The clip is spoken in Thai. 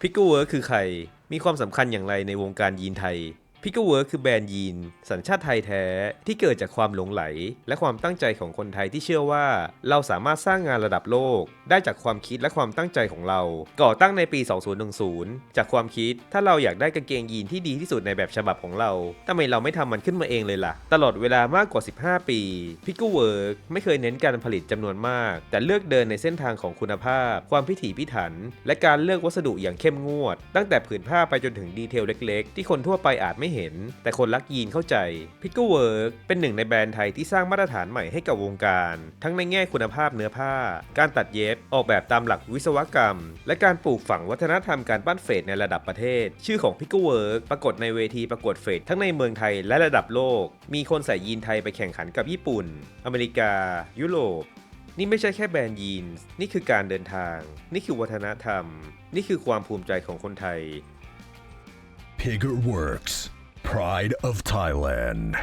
พิกเกอร์เวิร์คือใคร มีความสำคัญอย่างไรในวงการยีนไทย พิกเกอร์เวิร์คือแบรนด์ยีน สัญชาติไทยแท้ที่เกิดจากความหลงไหล และความตั้งใจของคนไทยที่เชื่อว่า เราสามารถสร้างงานระดับโลก ได้จากความคิดและความตั้งใจของเรา ก่อตั้งในปี 2010 จากความคิดถ้าเราอยากได้กางเกงยีนที่ดีที่สุดในแบบฉบับของเราทำไมเราไม่ทำมันขึ้นมาเองเลยล่ะ ตลอดเวลามากกว่า 15 ปีพิกเกอร์เวิร์ไม่เคยเน้นการผลิตจำนวนมาก แต่เลือกเดินในเส้นทางของคุณภาพ ความพิถีพิถัน และการเลือกวัสดุอย่างเข้มงวด ตั้งแต่ผืนผ้าไปจนถึงดีเทลเล็ก ๆ ที่คนทั่วไปอาจไม่เห็น แต่คนรักยีนเข้าใจพิกเกอร์เวิร์เป็นหนึ่งในแบรนด์ไทยที่สร้างมาตรฐานใหม่ให้กับวงการ ทั้งในแง่คุณภาพเนื้อผ้า การตัดเย็บออกแบบตามหลักวิศวกรรม และการปลูกฝังวัฒนธรรมการปั้นเฟดในระดับประเทศ ชื่อของพิกเกอร์เวิร์ปรากฏในเวทีประกวดเฟดทั้งในเมืองไทยและระดับโลก มีคนใส่ยีนไทยไปแข่งขันกับญี่ปุ่น อเมริกา ยุโรปนี่ไม่ใช่แค่แบรนด์ยีนส์นี่คือการเดินทาง นี่คือวัฒนธรรม นี่คือความภูมิใจของคนไทย Pigger Works, pride of Thailand.